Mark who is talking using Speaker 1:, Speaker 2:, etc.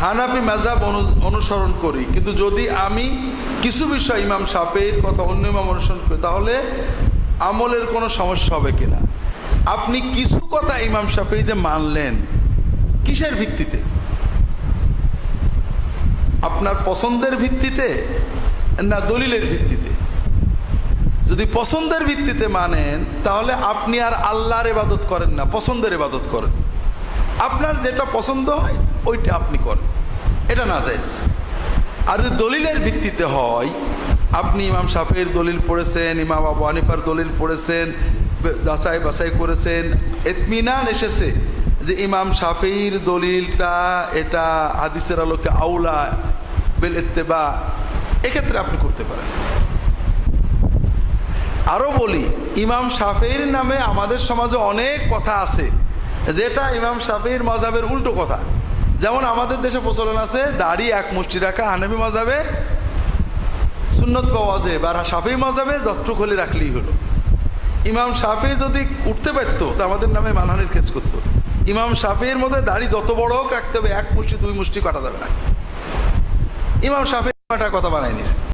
Speaker 1: হানাফি মেজাব অনুসরণ করি। কিন্তু যদি আমি কিছু বিষয় ইমাম সাপের কথা অন্য ইমাম অনুসরণ করি, তাহলে আমলের কোনো সমস্যা হবে কিনা আপনি কিছু কথা ইমাম সাপেই যে মানলেন, কিসের ভিত্তিতে? আপনার পছন্দের ভিত্তিতে না দলিলের ভিত্তিতে? যদি পছন্দের ভিত্তিতে মানেন, তাহলে আপনি আর আল্লাহর ইবাদত করেন না, পছন্দের ইবাদত করেন। আপনার যেটা পছন্দ হয়, ওইটা আপনি করেন। এটা না যাইজ আর দলিলের ভিত্তিতে হয়, আপনি ইমাম শাফির দলিল পড়েছেন, ইমাম আবু হানিফার দলিল পড়েছেন, যাচাই বাছাই করেছেন, এতমিনান এসেছে যে ইমাম সাফির দলিলটা এটা হাদিসের আলোকে আউলা বেল এত্তেবা এক্ষেত্রে আপনি করতে পারেন। আরও বলি, ইমাম শাফির নামে আমাদের সমাজে অনেক কথা আছে। যেটা ইমাম শাফির মজাবের উল্টো কথা। যেমন আমাদের দেশে প্রচলন আছে, দাড়ি এক মুষ্টি রাখা হানবি মজাবে, সুন্নত পাওয়া যায় বা শাফি মজাবে যত্র খোলে রাখলেই হলো। ইমাম শাফি যদি উঠতে পারতো, তা আমাদের নামে মানহানির কেস করতো। ইমাম শাফির মধ্যে দাড়ি যত বড় হোক রাখতে হবে, এক মুষ্টি, দুই মুষ্টি কাটা যাবে না। ইমাম শাফি একটা কথা বানাই নিছে।